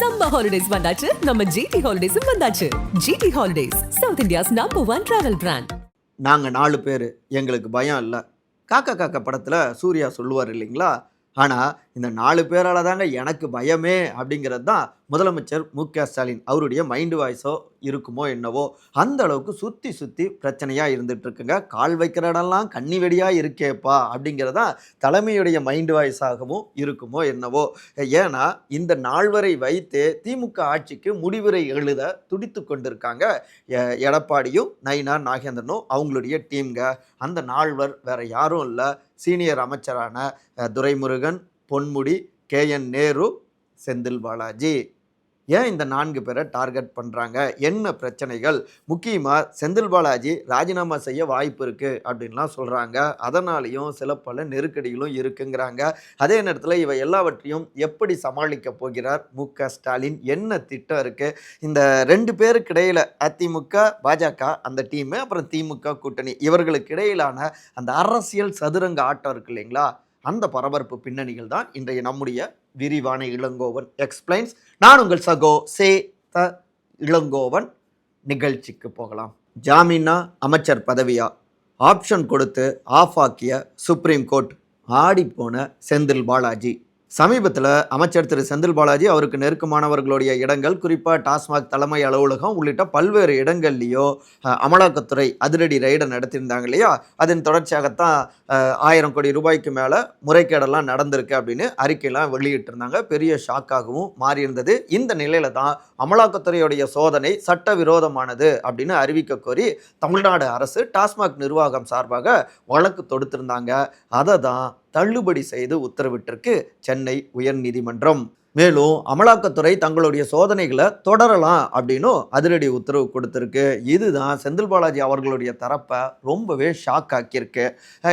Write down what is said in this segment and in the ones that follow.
Summer holidays வந்தாச்சு. நம்ம GT ஹாலிடேஸும் வந்தாச்சு. GT holidays South India's number one travel brand நாங்கள் நாலு பேர் எங்களுக்கு பயம் இல்லை. காக்கா காக்கா படத்தில் சூர்யா சொல்லுவார் இல்லைங்களா? ஆனால் இந்த நாலு பேரால் தாங்க எனக்கு பயமே அப்படிங்கிறது தான் முதலமைச்சர் மு க ஸ்டாலின். அவருடைய மைண்டு வாய்ஸோ இருக்குமோ என்னவோ அந்த அளவுக்கு சுற்றி சுற்றி பிரச்சனையாக இருந்துகிட்ருக்குங்க கால் வைக்கிற இடம்லாம் கண்ணி வெடியாக இருக்கேப்பா அப்படிங்கிறதான் தலைமையுடைய மைண்டு வாய்ஸாகவும் இருக்குமோ என்னவோ. ஏன்னா இந்த நால்வரை வைத்து திமுக ஆட்சிக்கு முடிவுரை எழுத துடித்து கொண்டிருக்காங்க. எ- எடப்பாடியும் நயினா நாகேந்திரனும் அவங்களுடைய டீம்ங்க அந்த நால்வர் வேறு யாரும் இல்லை. சீனியர் அமைச்சரான துரைமுருகன் பொன்முடி கே. என். நேரு செந்தில் பாலாஜி. ஏன் இந்த நான்கு பேரை டார்கெட் பண்ணுறாங்க என்ன பிரச்சனைகள்? முக்கியமாக செந்தில் பாலாஜி ராஜினாமா செய்ய வாய்ப்பு இருக்குது அப்படின்லாம் சொல்கிறாங்க அதனாலேயும் சில பல நெருக்கடிகளும் இருக்குங்கிறாங்க. அதே நேரத்தில் இவை எல்லாவற்றையும் எப்படி சமாளிக்க போகிறார்? மு. க. ஸ்டாலின் என்ன திட்டம் இருக்குது இந்த ரெண்டு பேருக்கு இடையில் அதிமுக பாஜக அந்த டீமு அப்புறம் திமுக கூட்டணி இவர்களுக்கு இடையிலான அந்த அரசியல் சதுரங்க ஆட்டம் இருக்கு இல்லைங்களா? அந்த பரபரப்பு பின்னணிகள் தான் இன்றைய நம்முடைய விரிவான இளங்கோவன் எக்ஸ்பிளைன்ஸ் நான் உங்கள் சகோ சே த இளங்கோவன். நிகழ்ச்சிக்கு போகலாம். ஜாமீனா அமைச்சர் பதவியா? ஆப்ஷன் கொடுத்து ஆஃப் ஆக்கிய சுப்ரீம் கோர்ட் ஆடிப்போன செந்தில் பாலாஜி. சமீபத்தில் அமைச்சர் திரு. செந்தில் பாலாஜி அவருக்கு நெருக்கமானவர்களுடைய இடங்கள் குறிப்பாக டாஸ்மாக் தலைமை அலுவலகம் உள்ளிட்ட பல்வேறு இடங்கள்லையோ அமலாக்கத்துறை அதிரடி ரைடை நடத்தியிருந்தாங்க இல்லையா? அதன் தொடர்ச்சியாகத்தான் ஆயிரம் கோடி ரூபாய்க்கு மேலே முறைகேடெல்லாம் நடந்திருக்கு அப்படின்னு அறிக்கையெல்லாம் வெளியிட்டிருந்தாங்க. பெரிய ஷாக்காகவும் மாறியிருந்தது. இந்த நிலையில தான் அமலாக்கத்துறையுடைய சோதனை சட்டவிரோதமானது அப்படின்னு அறிவிக்க கோரி தமிழ்நாடு அரசு டாஸ்மாக் நிர்வாகம் சார்பாக வழக்கு தொடுத்திருந்தாங்க. அதை தான் தள்ளுபடி செய்து உத்தரவிட்டிருக்கு சென்னை உயர்நீதிமன்றம். மேலும் அமலாக்கத்துறை தங்களுடைய சோதனைகளை தொடரலாம் அப்படின்னும் அதிரடி உத்தரவு கொடுத்துருக்கு. இதுதான் செந்தில் பாலாஜி அவர்களுடைய தரப்பை ரொம்பவே ஷாக் ஆக்கியிருக்கு.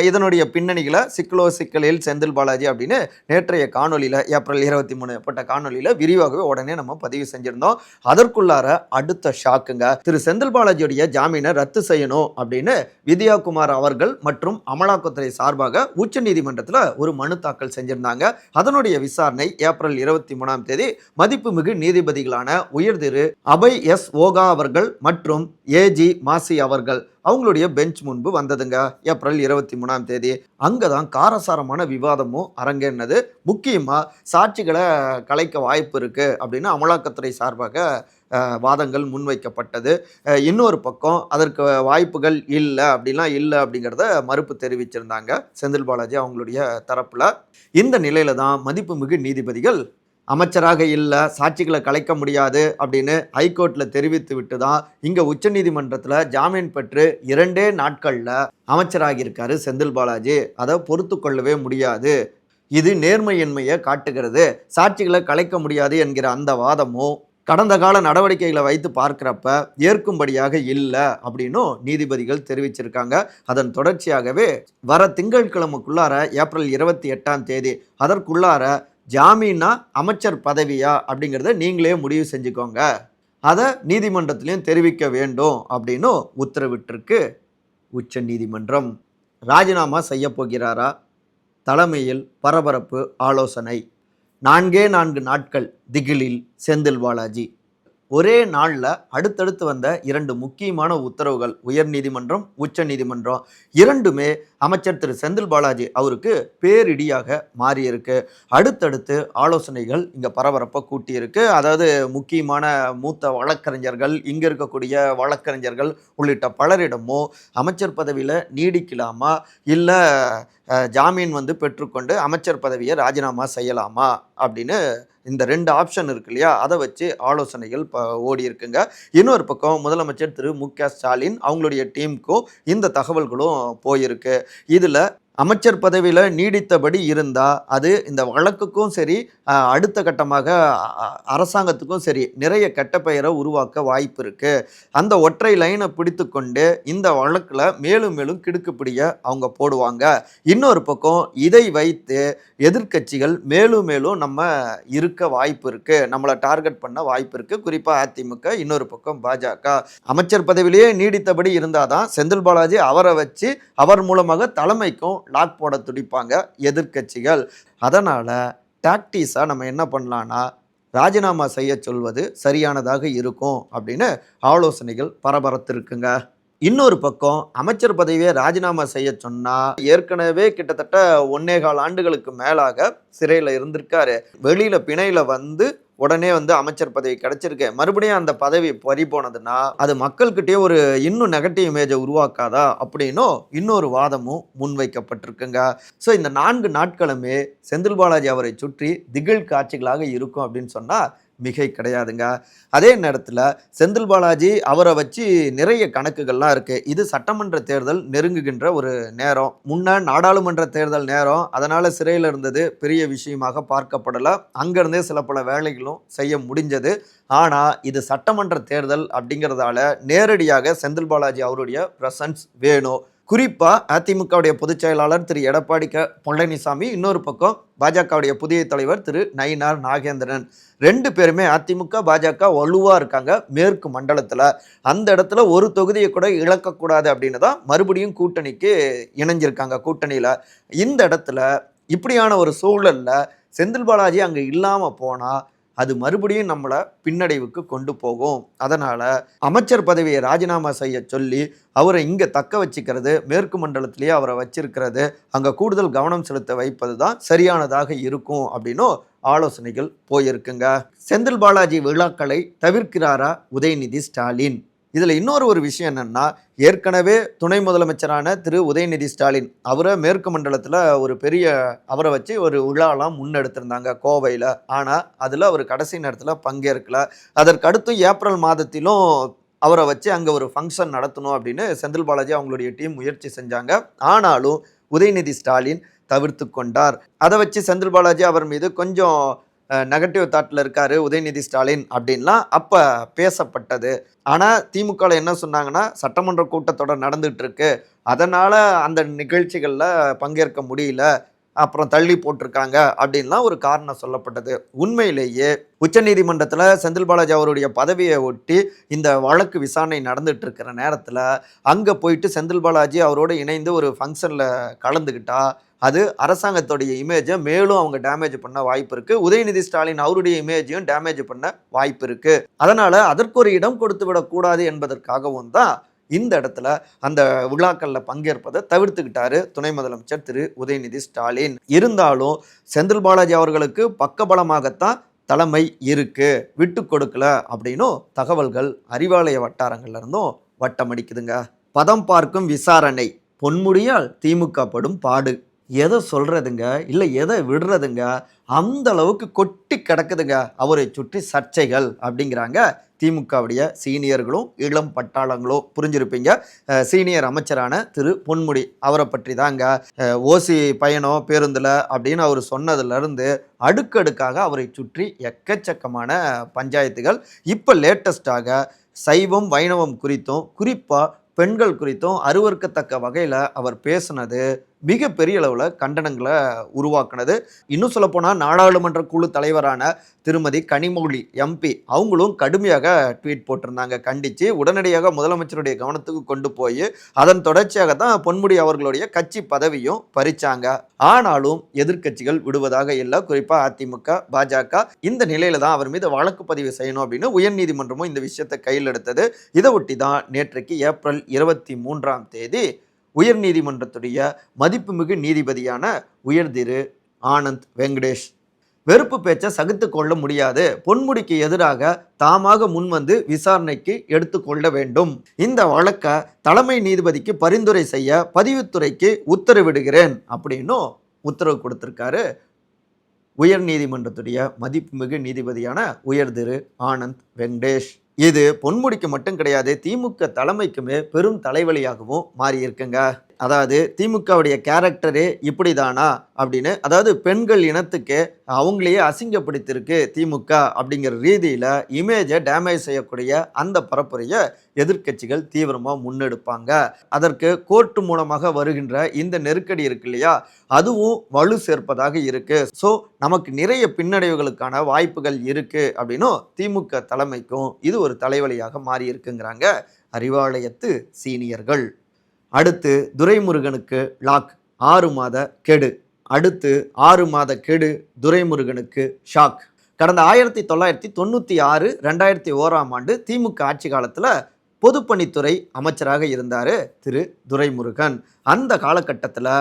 இதனுடைய பின்னணிகளை சிக்கலோ சிக்கலில் செந்தில் பாலாஜி அப்படின்னு நேற்றைய காணொலியில் ஏப்ரல் இருபத்தி மூணு போட்ட காணொலியில் விரிவாகவே உடனே நம்ம பதிவு செஞ்சுருந்தோம். அதற்குள்ளார அடுத்த ஷாக்குங்க திரு செந்தில் பாலாஜியுடைய ஜாமீனை ரத்து செய்யணும் அப்படின்னு வித்யாகுமார் அவர்கள் மற்றும் அமலாக்கத்துறை சார்பாக உச்சநீதிமன்றத்தில் ஒரு மனு தாக்கல் செஞ்சிருந்தாங்க. அதனுடைய விசாரணை ஏப்ரல் இருபத்தி மூணாம் தேதி மதிப்புமிகு நீதிபதிகளான உயர் திரு அபய் எஸ் ஓகா அவர்கள் மற்றும் ஏஜி மாசி அவர்கள். அவங்களுடைய பெஞ்ச் முன்பு வந்ததுங்க. ஏப்ரல் இருபத்தி மூணாம் தேதி. அங்கே தான் காரசாரமான விவாதமும் அரங்கேறினது. முக்கியமாக சாட்சிகளை கலைக்க வாய்ப்பு இருக்குது அப்படின்னு அமலாக்கத்துறை சார்பாக வாதங்கள் முன்வைக்கப்பட்டது. இன்னொரு பக்கம் அதற்கு வாய்ப்புகள் இல்லை அப்படிலாம் இல்லை அப்படிங்கிறத மறுப்பு தெரிவிச்சிருந்தாங்க செந்தில் பாலாஜி அவங்களுடைய தரப்பில். இந்த நிலையில தான் மதிப்புமிகு நீதிபதிகள் அமைச்சராக இல்லை சாட்சிகளை கலைக்க முடியாது அப்படின்னு ஹைகோர்ட்டில் தெரிவித்து விட்டு தான் இங்கே உச்சநீதிமன்றத்தில் ஜாமீன் பெற்று இரண்டே நாட்களில் அமைச்சராகியிருக்காரு செந்தில் பாலாஜி. அதை பொறுத்து கொள்ளவே முடியாது. இது நேர்மையின்மையை காட்டுகிறது. சாட்சிகளை கலைக்க முடியாது என்கிற அந்த வாதமும் கடந்த கால நடவடிக்கைகளை வைத்து பார்க்குறப்ப ஏற்கும்படியாக இல்லை அப்படின்னும் நீதிபதிகள் தெரிவிச்சிருக்காங்க. அதன் தொடர்ச்சியாகவே வர திங்கட்கிழமைக்குள்ளார ஏப்ரல் இருபத்தி எட்டாம் தேதி அதற்குள்ளார ஜாமீனா அமைச்சர் பதவியா அப்படிங்கிறத நீங்களே முடிவு செஞ்சுக்கோங்க. அதை நீதிமன்றத்திலையும் தெரிவிக்க வேண்டும் அப்படின்னு உத்தரவிட்டிருக்கு உச்ச நீதிமன்றம். ராஜினாமா செய்ய போகிறாரா? தலைமையில் பரபரப்பு ஆலோசனை. நான்கே நான்கு நாட்கள் திகிலில் செந்தில் பாலாஜி. ஒரே நாளில் அடுத்தடுத்து வந்த இரண்டு முக்கியமான உத்தரவுகள் உயர் நீதிமன்றம் உச்ச நீதிமன்றம். இரண்டுமே அமைச்சர் திரு. செந்தில் பாலாஜி அவருக்கு பேரிடியாக மாறியிருக்கு. அடுத்தடுத்து ஆலோசனைகள் இங்கே பரபரப்பாக கூட்டியிருக்கு. அதாவது முக்கியமான மூத்த வழக்கறிஞர்கள் இங்கே இருக்கக்கூடிய வழக்கறிஞர்கள் உள்ளிட்ட பலரிடமும் அமைச்சர் பதவியில் நீடிக்கலாமா? இல்லை ஜாமீன் வந்து பெற்றுக்கொண்டு அமைச்சர் பதவியை ராஜினாமா செய்யலாமா? அப்படின்னு இந்த ரெண்டு ஆப்ஷன் இருக்கு இல்லையா? அதை வச்சு ஆலோசனைகள் ஓடி இருக்குங்க. இன்னொரு பக்கம் முதலமைச்சர் திரு மு க ஸ்டாலின் அவங்களுடைய டீமுக்கும் இந்த தகவல்களும் போயிருக்கு. இதில் அமைச்சர் பதவியில் நீடித்தபடி இருந்தால் அது இந்த வழக்குக்கும் சரி அடுத்த கட்டமாக அ- அரசாங்கத்துக்கும் சரி நிறைய கெட்ட பெயரை உருவாக்க வாய்ப்பு இருக்குது அந்த ஒற்றை லைனை பிடித்து கொண்டு இந்த வழக்கில் மேலும் மேலும் கிடுக்குப்பிடிய அவங்க போடுவாங்க. இன்னொரு பக்கம் இதை வைத்து எதிர்க்கட்சிகள் மேலும் மேலும் நம்ம இருக்க வாய்ப்பு இருக்குது நம்மளை டார்கெட் பண்ண வாய்ப்பு இருக்குது குறிப்பாக அதிமுக இன்னொரு பக்கம் பாஜக. அமைச்சர் பதவியிலேயே நீடித்தபடி இருந்தால் தான் செந்தில் பாலாஜி அவரை வச்சு அவர் மூலமாக தலைமைக்கும் லாக் போட துடிப்பாங்க எதிர்க்கட்சிகள். அதனால் டாக்டிஸாக நம்ம என்ன பண்ணலான்னா ராஜினாமா செய்ய சொல்வது சரியானதாக இருக்கும் அப்படின்னு ஆலோசனைகள் பரபரத்திருக்குங்க. இன்னொரு பக்கம் அமைச்சர் பதவியை ராஜினாமா செய்ய சொன்னால் ஏற்கனவே கிட்டத்தட்ட ஒன்னே கால் ஆண்டுகளுக்கு மேலாக சிறையில் இருந்திருக்காரு. வெளியில் பிணையில் வந்து உடனே வந்து அமைச்சர் பதவி கிடைச்சிருக்கு. மறுபடியும் அந்த பதவி பறி போனதுன்னா அது மக்கள்கிட்டயே ஒரு இன்னும் நெகட்டிவ் இமேஜை உருவாக்காதா அப்படின்னும் இன்னொரு வாதமும் முன்வைக்கப்பட்டிருக்குங்க. ஸோ இந்த நான்கு நாட்களுமே செந்தில் பாலாஜி அவரை சுற்றி திகில் காட்சிகளாக இருக்கும் அப்படின்னு சொன்னால் மிகை கிடையாதுங்க. அதே நேரத்தில் செந்தில் பாலாஜி அவரை வச்சு நிறைய கணக்குகள்லாம் இருக்குது இது சட்டமன்ற தேர்தல் நெருங்குகின்ற ஒரு நேரம். முன்ன நாடாளுமன்ற தேர்தல் நேரம். அதனால் சிறையில் இருந்தது பெரிய விஷயமாக பார்க்கப்படலை. அங்கேருந்தே சில பல வேலைகளும் செய்ய முடிஞ்சது. ஆனால் இது சட்டமன்ற தேர்தல் அப்படிங்கிறதால நேரடியாக செந்தில் பாலாஜி அவருடைய ப்ரெசன்ஸ் வேணும் குறிப்பாக அதிமுகவுடைய பொதுச் செயலாளர் திரு எடப்பாடி க. பழனிசாமி இன்னொரு பக்கம் பாஜகவுடைய புதிய தலைவர் திரு நயினார் நாகேந்திரன். ரெண்டு பேருமே அதிமுக பாஜக வலுவாக இருக்காங்க மேற்கு மண்டலத்தில். அந்த இடத்துல ஒரு தொகுதியை கூட இழக்கக்கூடாது அப்படின்னு தான் மறுபடியும் கூட்டணிக்கு இணைஞ்சிருக்காங்க கூட்டணியில். இந்த இடத்துல இப்படியான ஒரு சூழலில் செந்தில் பாலாஜி அங்கே இல்லாமல் போனால் அது மறுபடியும் நம்மளை பின்னடைவுக்கு கொண்டு போகும். அதனால் அமைச்சர் பதவியை ராஜினாமா செய்ய சொல்லி அவரை இங்கே தக்க வச்சுக்கிறது மேற்கு மண்டலத்திலேயே அவரை வச்சிருக்கிறது அங்கே கூடுதல் கவனம் செலுத்த வைப்பது தான் சரியானதாக இருக்கும் அப்படின்னும் ஆலோசனைகள் போயிருக்குங்க. செந்தில் பாலாஜி விழாக்களை தவிர்க்கிறாரா உதயநிதி ஸ்டாலின்? இதில் இன்னொரு ஒரு விஷயம் என்னென்னா ஏற்கனவே துணை முதலமைச்சரான திரு உதயநிதி ஸ்டாலின் அவரை மேற்கு மண்டலத்தில் ஒரு பெரிய அவரை வச்சு ஒரு விழாலாம் முன்னெடுத்திருந்தாங்க கோவையில். ஆனால் அதில் அவர் கடைசி நேரத்தில் பங்கேற்கல. அதற்கடுத்து ஏப்ரல் மாதத்திலும் அவரை வச்சு அங்கே ஒரு ஃபங்க்ஷன் நடத்தணும் அப்படின்னு செந்தில் பாலாஜி அவங்களுடைய டீம் முயற்சி செஞ்சாங்க. ஆனாலும் உதயநிதி ஸ்டாலின் தவிர்த்து கொண்டார். அதை வச்சு செந்தில் பாலாஜி அவர் மீது கொஞ்சம் நெகட்டிவ் தாட்டில் இருக்கார் உதயநிதி ஸ்டாலின் அப்படின்லாம் அப்போ பேசப்பட்டது. ஆனால் திமுகவில் என்ன சொன்னாங்கன்னா சட்டமன்ற கூட்டத்தொடர் நடந்துகிட்ருக்கு இருக்கு அதனால் அந்த நிகழ்ச்சிகளில் பங்கேற்க முடியல. அப்புறம் தள்ளி போட்டிருக்காங்க அப்படின்லாம் ஒரு காரணம் சொல்லப்பட்டது. உண்மையிலேயே உச்சநீதிமன்றத்தில் செந்தில் பாலாஜி அவருடைய பதவியை ஒட்டி இந்த வழக்கு விசாரணை நடந்துட்டு இருக்கிற நேரத்தில் அங்கே போயிட்டு செந்தில் பாலாஜி அவரோட இணைந்து ஒரு ஃபங்க்ஷனில் கலந்துக்கிட்டா அது அரசாங்கத்துடைய இமேஜை மேலும் அவங்க டேமேஜ் பண்ண வாய்ப்பு இருக்குது உதயநிதி ஸ்டாலின் அவருடைய இமேஜையும் டேமேஜ் பண்ண வாய்ப்பு இருக்குது அதனால் அதற்கு ஒரு இடம் கொடுத்து விடக்கூடாது என்பதற்காகவும் தான் இந்த இடத்துல அந்த விழாக்களில் பங்கேற்பதை தவிர்த்துக்கிட்டாரு துணை முதலமைச்சர் திரு உதயநிதி ஸ்டாலின். இருந்தாலும் செந்தில் பாலாஜி அவர்களுக்கு பக்கபலமாகத்தான் தலைமை இருக்கு. விட்டு கொடுக்கல அப்படின்னும் தகவல்கள் அறிவாலய வட்டாரங்கள்ல இருந்தும் வட்டமடிக்குதுங்க. பதம் பார்க்கும் விசாரணை பொன்முடியால் திமுக படும் பாடு. எதை சொல்கிறதுங்க இல்லை எதை விடுறதுங்க? அந்த அளவுக்கு கொட்டி கிடக்குதுங்க. அவரை சுற்றி சர்ச்சைகள் அப்படிங்கிறாங்க. திமுகவுடைய சீனியர்களும் இளம் பட்டாளங்களும் புரிஞ்சிருப்பீங்க. சீனியர் அமைச்சரான திரு பொன்முடி அவரை பற்றி தாங்க ஓசி பயணம் பேருந்தில் அப்படின்னு அவர் சொன்னதுலேருந்து அடுக்கடுக்காக அவரை சுற்றி எக்கச்சக்கமான பஞ்சாயத்துகள். இப்போ லேட்டஸ்டாக சைவம் வைணவம் குறித்தும் குறிப்பாக பெண்கள் குறித்தும் அருவருக்கத்தக்க வகையில் அவர் பேசுனது மிகப்பெரிய அளவில் கண்டனங்களை உருவாக்குனது. இன்னும் சொல்லப்போனால் நாடாளுமன்ற குழு தலைவரான திருமதி கனிமொழி எம்பி அவங்களும் கடுமையாக ட்வீட் போட்டிருந்தாங்க. கண்டித்து உடனடியாக முதலமைச்சருடைய கவனத்துக்கு கொண்டு போய் அதன் தொடர்ச்சியாக தான் பொன்முடி அவர்களுடைய கட்சி பதவியும் பறிச்சாங்க. ஆனாலும் எதிர்க்கட்சிகள் விடுவதாக இல்லை. குறிப்பாக அதிமுக பாஜக இந்த நிலையில தான் அவர் மீது வழக்கு பதிவு செய்யணும் அப்படின்னு உயர்நீதிமன்றமும் இந்த விஷயத்தை கையில் எடுத்தது. இதை ஒட்டி தான் நேற்றைக்கு ஏப்ரல் இருபத்தி மூன்றாம் தேதி உயர் நீதிமன்றத்துடைய மதிப்புமிகு நீதிபதியான உயர்திரு ஆனந்த் வெங்கடேஷ். வெறுப்பு பேச்சை சகித்து கொள்ள முடியாது. பொன்முடிக்கு எதிராக தாமாக முன்வந்து விசாரணைக்கு எடுத்துக்கொள்ள வேண்டும். இந்த வழக்கை தலைமை நீதிபதிக்கு பரிந்துரை செய்ய பதிவுத்துறைக்கு உத்தரவிடுகிறேன் அப்படின்னும் உத்தரவு கொடுத்திருக்காரு. உயர் நீதிமன்றத்துடைய மதிப்புமிகு நீதிபதியான உயர்திரு ஆனந்த் வெங்கடேஷ். இது பொன்முடிக்கு மட்டும் கிடையாது திமுக தலைமைக்குமே பெரும் தலைவலியாகவும் மாறியிருக்குங்க. அதாவது திமுகவுடைய கேரக்டரே இப்படிதானா அப்படின்னு அதாவது பெண்கள் இனத்துக்கு அவங்களையே அசிங்கப்படுத்தியிருக்கு திமுக அப்படிங்கிற ரீதியில் இமேஜை டேமேஜ் செய்யக்கூடிய அந்த பரப்புரையை எதிர்க்கட்சிகள் தீவிரமாக முன்னெடுப்பாங்க. அதற்கு கோர்ட்டு மூலமாக வருகின்ற இந்த நெருக்கடி இருக்கு இல்லையா அதுவும் வலு சேர்ப்பதாக இருக்குது ஸோ நமக்கு நிறைய பின்னடைவுகளுக்கான வாய்ப்புகள் இருக்குது அப்படின்னும் திமுக தலைமைக்கும் இது ஒரு தலைவலியாக மாறி இருக்குங்கிறாங்க அறிவாலயத்து சீனியர்கள். அடுத்து துரைமுருகனுக்கு லாக் ஆறு மாத கெடு. அடுத்து ஆறு மாத கெடு துரைமுருகனுக்கு ஷாக். கடந்த ஆயிரத்தி தொள்ளாயிரத்தி தொண்ணூற்றி ஆறு ரெண்டாயிரத்தி ஓராம் ஆண்டு திமுக ஆட்சி காலத்தில் பொதுப்பணித்துறை அமைச்சராக இருந்தார் திரு துரைமுருகன். அந்த காலகட்டத்தில்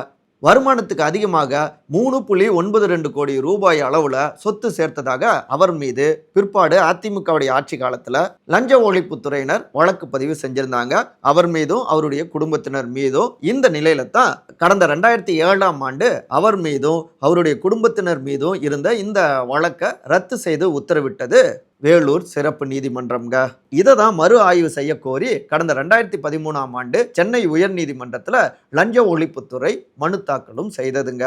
வருமானத்துக்கு அதிகமாக மூணு புள்ளி ஒன்பது ரெண்டு கோடி ரூபாய் அளவில் சொத்து சேர்த்ததாக அவர் மீது பிற்பாடு அதிமுகவுடைய ஆட்சி காலத்தில் லஞ்ச ஒழிப்புத்துறையினர் வழக்கு பதிவு செஞ்சிருந்தாங்க. அவர் மீதும் அவருடைய குடும்பத்தினர் மீதும் இந்த நிலையில தான் கடந்த ரெண்டாயிரத்தி ஏழாம் ஆண்டு அவர் மீதும் அவருடைய குடும்பத்தினர் மீதும் இருந்த இந்த வழக்கை ரத்து செய்து உத்தரவிட்டது. வேலூர் சிறப்பு நீதிமன்றம்ங்க. இதை தான் மறு ஆய்வு செய்ய கோரி கடந்த ரெண்டாயிரத்தி பதிமூணாம் ஆண்டு சென்னை உயர்நீதிமன்றத்தில் லஞ்ச ஒழிப்புத்துறை மனு தாக்கலும் செய்ததுங்க.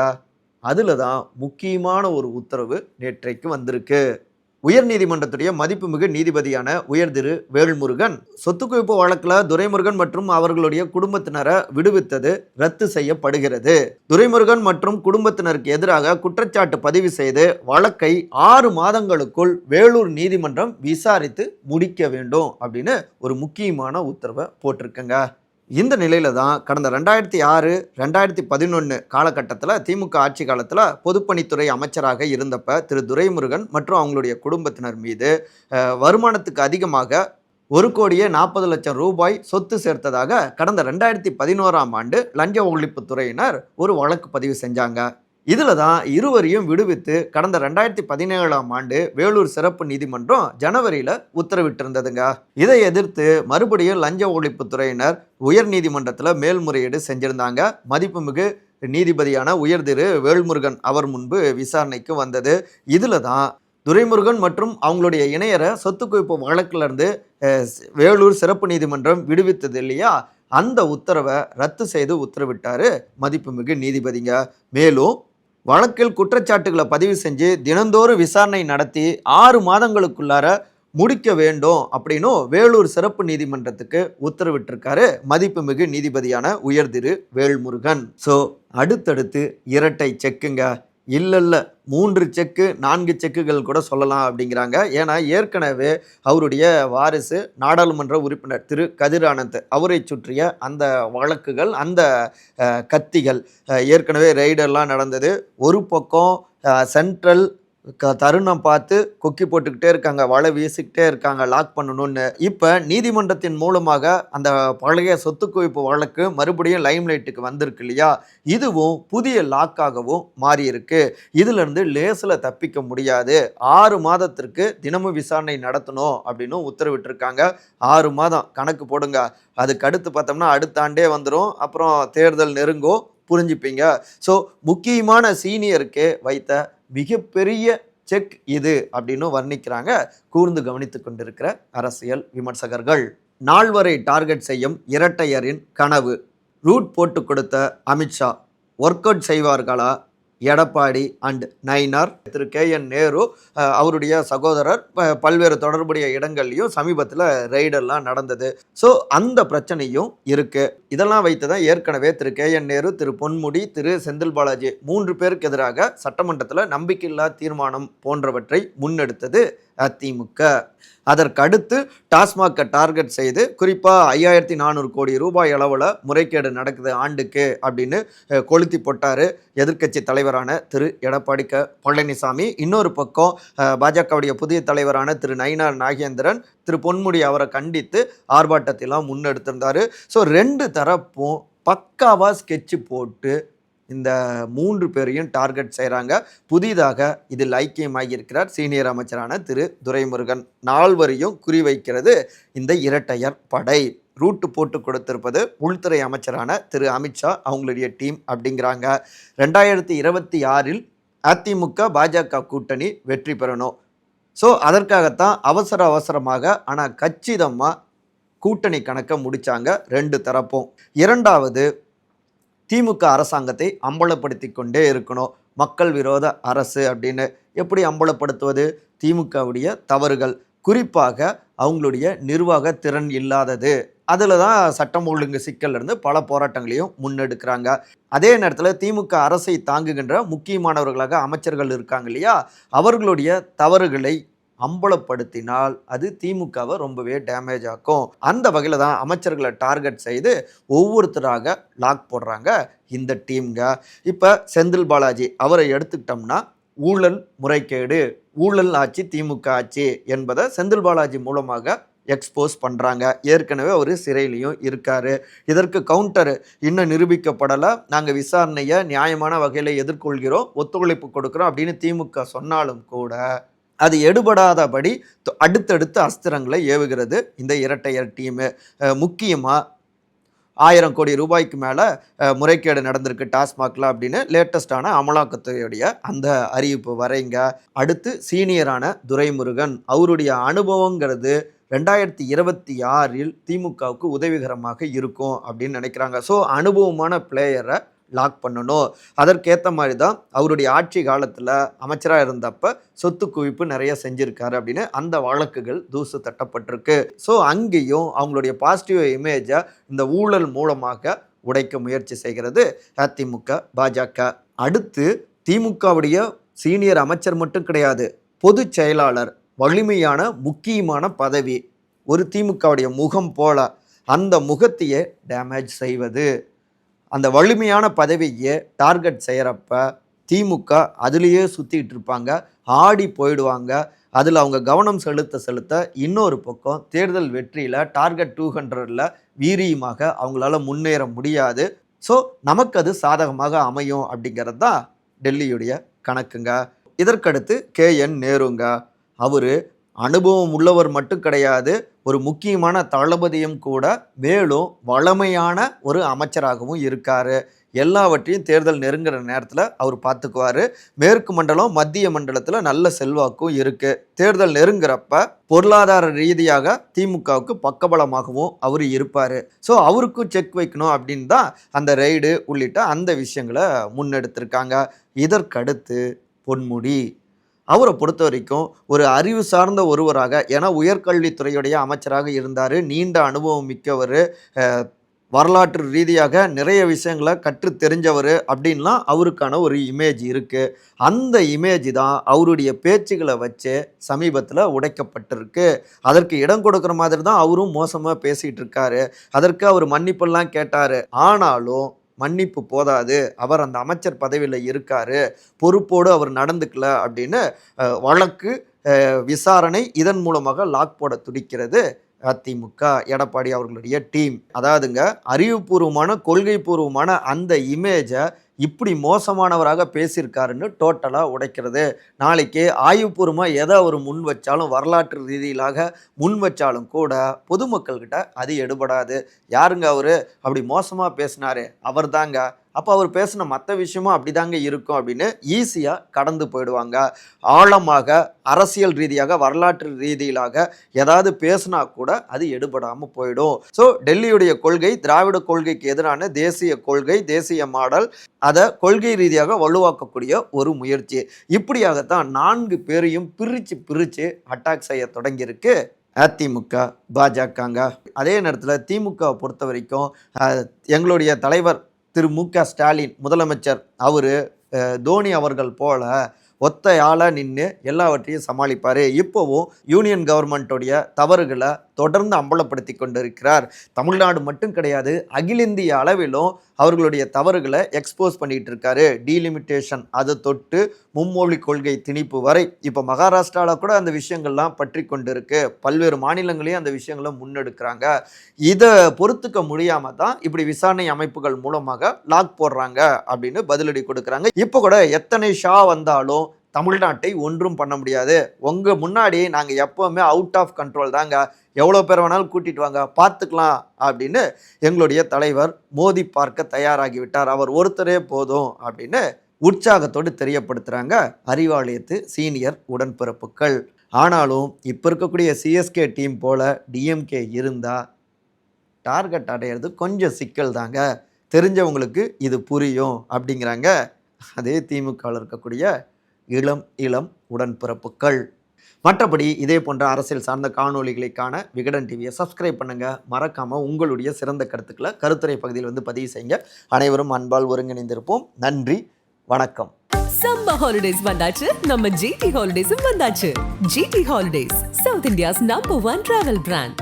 அதில் தான் முக்கியமான ஒரு உத்தரவு நேற்றைக்கு வந்திருக்கு. உயர்நீதிமன்றத்துடைய மதிப்புமிகு நீதிபதியான உயர் திரு வேல்முருகன் சொத்து குவிப்பு வழக்கில் துரைமுருகன் மற்றும் அவர்களுடைய குடும்பத்தினரை விடுவித்தது ரத்து செய்யப்படுகிறது. துரைமுருகன் மற்றும் குடும்பத்தினருக்கு எதிராக குற்றச்சாட்டு பதிவு செய்து வழக்கை ஆறு மாதங்களுக்குள் வேலூர் நீதிமன்றம் விசாரித்து முடிக்க வேண்டும் அப்படின்னு ஒரு முக்கியமான உத்தரவை போட்டிருக்கங்க. இந்த நிலையில் தான் கடந்த ரெண்டாயிரத்தி ஆறு ரெண்டாயிரத்தி பதினொன்று காலகட்டத்தில் திமுக ஆட்சி காலத்தில் பொதுப்பணித்துறை அமைச்சராக இருந்தப்ப திரு துரைமுருகன் மற்றும் அவங்களுடைய குடும்பத்தினர் மீது வருமானத்துக்கு அதிகமாக ஒரு கோடியே நாற்பது லட்சம் ரூபாய் சொத்து சேர்த்ததாக கடந்த ரெண்டாயிரத்தி பதினோராம் ஆண்டு லஞ்ச ஒழிப்புத்துறையினர் ஒரு வழக்கு பதிவு செஞ்சாங்க. இதில் தான் இருவரையும் விடுவித்து கடந்த ரெண்டாயிரத்தி பதினேழாம் ஆண்டு வேலூர் சிறப்பு நீதிமன்றம் ஜனவரியில் உத்தரவிட்டிருந்ததுங்க. இதை எதிர்த்து மறுபடியும் லஞ்ச ஒழிப்புத்துறையினர் உயர் நீதிமன்றத்தில் மேல்முறையீடு செஞ்சிருந்தாங்க. மதிப்புமிகு நீதிபதியான உயர் திரு வேல்முருகன் அவர் முன்பு விசாரணைக்கு வந்தது. இதில் தான் துரைமுருகன் மற்றும் அவங்களுடைய இணையரை சொத்து குவிப்பு வழக்கிலிருந்து வேலூர் சிறப்பு நீதிமன்றம் விடுவித்தது இல்லையா? அந்த உத்தரவை ரத்து செய்து உத்தரவிட்டார் மதிப்புமிகு நீதிபதிங்க. மேலும் வழக்கில் குற்றச்சாட்டுகளை பதிவு செஞ்சு தினந்தோறும் விசாரணை நடத்தி ஆறு மாதங்களுக்குள்ளார முடிக்க வேண்டும் அப்படின்னும் வேலூர் சிறப்பு நீதிமன்றத்துக்கு உத்தரவிட்டிருக்காரு. மதிப்புமிகு நீதிபதியான உயர் திரு வேல்முருகன். ஸோ அடுத்தடுத்து இரட்டை செக்குங்க. இல்லை இல்லை மூன்று செக்கு நான்கு செக்குகள் கூட சொல்லலாம் அப்படிங்கிறாங்க. ஏன்னா ஏற்கனவே அவருடைய வாரிசு நாடாளுமன்ற உறுப்பினர் திரு. கதிர் ஆனந்த் அவரை சுற்றிய அந்த வழக்குகள் அந்த கத்திகள் ஏற்கனவே ரெய்டெல்லாம் நடந்தது. ஒரு பக்கம் சென்ட்ரல் க தருணம் பார்த்து கொக்கி போட்டுக்கிட்டே இருக்காங்க. வலை வீசிக்கிட்டே இருக்காங்க. லாக் பண்ணணும்னு. இப்போ நீதிமன்றத்தின் மூலமாக அந்த பழைய சொத்து குவிப்பு வழக்கு மறுபடியும் லைம்லைட்டுக்கு வந்திருக்கு இல்லையா? இதுவும் புதிய லாக்காகவும் மாறியிருக்கு. இதிலிருந்து லேசில் தப்பிக்க முடியாது. ஆறு மாதத்திற்கு தினமும் விசாரணை நடத்தணும் அப்படின்னு உத்தரவிட்டிருக்காங்க. ஆறு மாதம் கணக்கு போடுங்க. அதுக்கு அடுத்து பார்த்தோம்னா அடுத்த ஆண்டே வந்துடும் அப்புறம் தேர்தல் நெருங்கும். புரிஞ்சுப்பீங்க. ஸோ முக்கியமான சீனியருக்கு வைத்த மிகப்பெரிய செக் இது அப்படின்னு வர்ணிக்கிறாங்க. கூர்ந்து கவனித்து கொண்டிருக்கிற அரசியல் விமர்சகர்கள். நால்வரை டார்கெட் செய்யும் இரட்டையரின் கனவு. ரூட் போட்டு கொடுத்த Amit Shah. Work out செய்வார்களா? Edappadi and Nainar Thiru. K. N. Nehru அவருடைய சகோதரர் பல்வேறு தொடர்புடைய இடங்கள்லையும் சமீபத்தில் ரெய்டெல்லாம் நடந்தது. ஸோ அந்த பிரச்சனையும் இருக்குது இதெல்லாம் வைத்து தான் ஏற்கனவே திரு. கே. என். நேரு திரு. பொன்முடி திரு. செந்தில் பாலாஜி மூன்று பேருக்கு எதிராக சட்டமன்றத்தில் நம்பிக்கையில்லா தீர்மானம் போன்றவற்றை முன்னெடுத்தது அதிமுக. அதற்கடுத்து டாஸ்மாகை டார்கெட் செய்து குறிப்பாக ஐயாயிரத்தி நானூறு கோடி ரூபாய் அளவில் முறைகேடு நடக்குது ஆண்டுக்கு அப்படின்னு கொளுத்தி போட்டார் எதிர்க்கட்சி தலைவரான திரு. எடப்பாடி க. பழனிசாமி. இன்னொரு பக்கம் பாஜகவுடைய புதிய தலைவரான திரு. நயினார் நாகேந்திரன் திரு. பொன்முடி அவரை கண்டித்து ஆர்ப்பாட்டத்தெல்லாம் முன்னெடுத்திருந்தார். ஸோ ரெண்டு தரப்பும் பக்காவாக ஸ்கெட்சு போட்டு இந்த மூன்று பேரையும் டார்கெட் செய்கிறாங்க புதிதாக இதில் ஐக்கியமாகியிருக்கிறார் சீனியர் அமைச்சரான திரு துரைமுருகன். நால்வரையும் குறிவைக்கிறது இந்த இரட்டையர் படை. ரூட்டு போட்டு கொடுத்திருப்பது உள்துறை அமைச்சரான திரு அமித்ஷா அவங்களுடைய டீம் அப்படிங்கிறாங்க. ரெண்டாயிரத்தி இருபத்தி ஆறில் அதிமுக பாஜக கூட்டணி வெற்றி பெறணும். ஸோ அதற்காகத்தான் அவசர அவசரமாக ஆனால் கச்சிதமாக கூட்டணி கணக்கை முடித்தாங்க ரெண்டு தரப்பும். இரண்டாவது திமுக அரசாங்கத்தை அம்பலப்படுத்தி கொண்டே இருக்கணும். மக்கள் விரோத அரசு அப்படின்னு எப்படி அம்பலப்படுத்துவது? திமுகவுடைய தவறுகள். குறிப்பாக அவங்களுடைய நிர்வாக திறன் இல்லாதது. அதில் தான் சட்டம் ஒழுங்கு சிக்கல்ல இருந்து பல போராட்டங்களையும் முன்னெடுக்கிறாங்க. அதே நேரத்தில் திமுக அரசை தாங்குகின்ற முக்கியமானவர்களாக அமைச்சர்கள் இருக்காங்க இல்லையா? அவர்களுடைய தவறுகளை அம்பலப்படுத்தினால் அது திமுகவை ரொம்பவே டேமேஜ் ஆக்கும். அந்த வகையில் தான் அமைச்சர்களை டார்கெட் செய்து ஒவ்வொருத்தராக லாக் போடுறாங்க இந்த டீம்ங்க இப்போ செந்தில் பாலாஜி அவரை எடுத்துக்கிட்டோம்னா ஊழல் முறைகேடு ஊழல் ஆட்சி திமுக ஆட்சி என்பதை செந்தில் பாலாஜி மூலமாக எக்ஸ்போஸ் பண்ணுறாங்க ஏற்கனவே அவர் சிறையிலையும் இருக்கார். இதற்கு கவுண்டர் இன்னும் நிரூபிக்கப்படலை. நாங்கள் விசாரணையை நியாயமான வகையில் எதிர்கொள்கிறோம் ஒத்துழைப்பு கொடுக்குறோம் அப்படின்னு திமுக சொன்னாலும் கூட அது எடுபடாதபடி அடுத்தடுத்து அடுத்தடுத்த அஸ்திரங்களை ஏவுகிறது. இந்த இரட்டையர் டீமு முக்கியமாக ஆயிரம் கோடி ரூபாய்க்கு மேலே முறைகேடு நடந்திருக்கு டாஸ்மாகில் அப்படின்னு லேட்டஸ்டான அமலாக்கத்துறையுடைய அந்த அறிவிப்பு வரைங்க. அடுத்து சீனியரான துரைமுருகன். அவருடைய அனுபவங்கிறது ரெண்டாயிரத்தி இருபத்தி ஆறில் திமுகவுக்கு உதவிகரமாக இருக்கும் அப்படின்னு நினைக்கிறாங்க. ஸோ அனுபவமான பிளேயரை லாக் பண்ணணும். அதற்கேற்ற மாதிரி தான் அவருடைய ஆட்சி காலத்தில் அமைச்சராக இருந்தப்ப சொத்து குவிப்பு நிறைய செஞ்சுருக்காரு அப்படின்னு அந்த வழக்குகள் தூசு தட்டப்பட்டிருக்கு. ஸோ அங்கேயும் அவங்களுடைய பாசிட்டிவ் இமேஜை இந்த ஊழல் மூலமாக உடைக்க முயற்சி செய்கிறது அதிமுக பாஜக. அடுத்து திமுகவுடைய சீனியர் அமைச்சர் மட்டும் கிடையாது பொதுச் செயலாளர் வலிமையான முக்கியமான பதவி. ஒரு திமுகவுடைய முகம் போல அந்த முகத்தையே டேமேஜ் செய்வது. அந்த வலிமையான பதவியை டார்கெட் செய்கிறப்ப திமுக அதுலேயே சுற்றிட்டு இருப்பாங்க. ஆடி போயிடுவாங்க. அதில் அவங்க கவனம் செலுத்த செலுத்த இன்னொரு பக்கம் தேர்தல் வெற்றியில் டார்கெட் டூ ஹண்ட்ரடில் வீரியமாக அவங்களால முன்னேற முடியாது. ஸோ நமக்கு அது சாதகமாக அமையும் அப்படிங்கிறது தான் டெல்லியுடைய கணக்குங்க. இதற்கடுத்து கே என் நேருங்க. அவர் அனுபவம் உள்ளவர் மட்டும் கிடையாது ஒரு முக்கியமான தளபதியும் கூட மேலும் வளமையான ஒரு அமைச்சராகவும் இருக்கார். எல்லாவற்றையும் தேர்தல் நெருங்குற நேரத்தில் அவர் பார்த்துக்குவார். மேற்கு மண்டலம் மத்திய மண்டலத்தில் நல்ல செல்வாக்கும் இருக்குது தேர்தல் நெருங்குறப்ப பொருளாதார ரீதியாக திமுகவுக்கு பக்கபலமாகவும் அவர் இருப்பார். ஸோ அவருக்கும் செக் வைக்கணும் அப்படின்னு தான் அந்த ரெய்டு உள்ளிட்ட அந்த விஷயங்களை முன்னெடுத்திருக்காங்க. இதற்கடுத்து பொன்முடி. அவரை பொறுத்த வரைக்கும் ஒரு அறிவு சார்ந்த ஒருவராக ஏன்னா உயர்கல்வித்துறையுடைய அமைச்சராக இருந்தார். நீண்ட அனுபவம் மிக்கவர். வரலாற்று ரீதியாக நிறைய விஷயங்களை கற்று தெரிஞ்சவர் அப்படின்லாம் அவருக்கான ஒரு இமேஜ் இருக்குது அந்த இமேஜ் தான் அவருடைய பேச்சுகளை வச்சு சமீபத்தில் உடைக்கப்பட்டிருக்கு. அதற்கு இடம் கொடுக்குற மாதிரி தான் அவரும் மோசமாக பேசிகிட்டு இருக்காரு. அதற்கு அவர் மன்னிப்பெல்லாம் கேட்டார். ஆனாலும் மன்னிப்பு போதாது அவர் அந்த அமைச்சர் பதவியில் இருக்கார் பொறுப்போடு அவர் நடந்துக்கல அப்படின்னு வழக்கு விசாரணை இதன் மூலமாக லாக் போட துடிக்கிறது. அதிமுக எடப்பாடி அவர்களுடைய டீம். அதாவதுங்க அறிவுபூர்வமான கொள்கைப்பூர்வமான அந்த இமேஜை இப்படி மோசமானவராக பேசியிருக்காருன்னு டோட்டலாக உடைக்கிறது. நாளைக்கு ஆய்வுபூர்வமாக எதை அவர் முன் வச்சாலும் வரலாற்று ரீதியிலாக முன் வச்சாலும் கூட பொதுமக்கள்கிட்ட அது எடுபடாது. யாருங்க அவர்? அப்படி மோசமாக பேசினாரு அவர் தாங்க அப்போ அவர் பேசின மற்ற விஷயமும் அப்படிதாங்க இருக்கும் அப்படின்னு ஈஸியாக கடந்து போயிடுவாங்க. ஆழமாக அரசியல் ரீதியாக வரலாற்று ரீதியிலாக ஏதாவது பேசினா கூட அது எடுபடாமல் போயிடும். ஸோ டெல்லியுடைய கொள்கை திராவிட கொள்கைக்கு எதிரான தேசிய கொள்கை தேசிய மாடல் அதை கொள்கை ரீதியாக வலுவாக்கக்கூடிய ஒரு முயற்சி. இப்படியாகத்தான் நான்கு பேரையும் பிரித்து பிரித்து அட்டாக் செய்ய தொடங்கியிருக்கு. அதிமுக பாஜகங்க. அதே நேரத்தில் திமுக பொறுத்த வரைக்கும் எங்களுடைய தலைவர் திரு மு க ஸ்டாலின் முதலமைச்சர் அவர் தோனி அவர்கள் போல ஒத்தையால் நின்று எல்லாவற்றையும் சமாளிப்பார். இப்போவும் யூனியன் கவர்மெண்ட்டுடைய தவறுகளை தொடர்ந்து அம்பலப்படுத்தி கொண்டிருக்கிறார். தமிழ்நாடு மட்டும் கிடையாது அகில இந்திய அளவிலும் அவர்களுடைய தவறுகளை எக்ஸ்போஸ் பண்ணிட்டு இருக்காரு. டீலிமிட்டேஷன் அதை தொட்டு மும்மொழி கொள்கை திணிப்பு வரை. இப்போ மகாராஷ்டிராவில் கூட அந்த விஷயங்கள்லாம் பற்றி கொண்டிருக்கு. பல்வேறு மாநிலங்களையும் அந்த விஷயங்களை முன்னெடுக்கிறாங்க. இதை பொறுத்துக்க முடியாமல் தான் இப்படி விசாரணை அமைப்புகள் மூலமாக லாக் போடுறாங்க அப்படின்னு பதிலடி கொடுக்குறாங்க. இப்போ கூட எத்தனை ஷா வந்தாலும் தமிழ்நாட்டை ஒன்றும் பண்ண முடியாது. உங்கள் முன்னாடி நாங்கள் எப்போவுமே அவுட் ஆஃப் கண்ட்ரோல் தாங்க. எவ்வளோ பேர் வேணாலும் கூட்டிகிட்டு வாங்க பார்த்துக்கலாம் அப்படின்னு எங்களுடைய தலைவர் மோதி பார்க்க தயாராகிவிட்டார் அவர் ஒருத்தரே போதும் அப்படின்னு உற்சாகத்தோடு தெரியப்படுத்துகிறாங்க அறிவாலயத்து சீனியர் உடன்பிறப்புகள். ஆனாலும் இப்போ இருக்கக்கூடிய சிஎஸ்கே டீம் போல் டிஎம்கே இருந்தால் டார்கெட் அடையிறது கொஞ்சம் சிக்கல் தாங்க. தெரிஞ்சவங்களுக்கு இது புரியும் அப்படிங்கிறாங்க. அதே திமுகவில் இருக்கக்கூடிய இளம் இளம் உடன்பிறப்புகள். மற்றபடி இதே போன்ற அரசியல் சார்ந்த காணொளிகளை காண விகடன் டிவியை சப்ஸ்கிரைப் பண்ணுங்க. மறக்காம உங்களுடைய சிறந்த கருத்துக்களை கருத்துரை பகுதியில் வந்து பதிவு செய்யுங்க. அனைவரும் அன்பால் ஒருங்கிணைந்திருப்போம். நன்றி வணக்கம். சம்ம ஹாலிடேஸ் வந்தாச்சு. நம்ம ஜிடி ஹாலிடேஸும் வந்தாச்சு. GT holidays South India's number one travel brand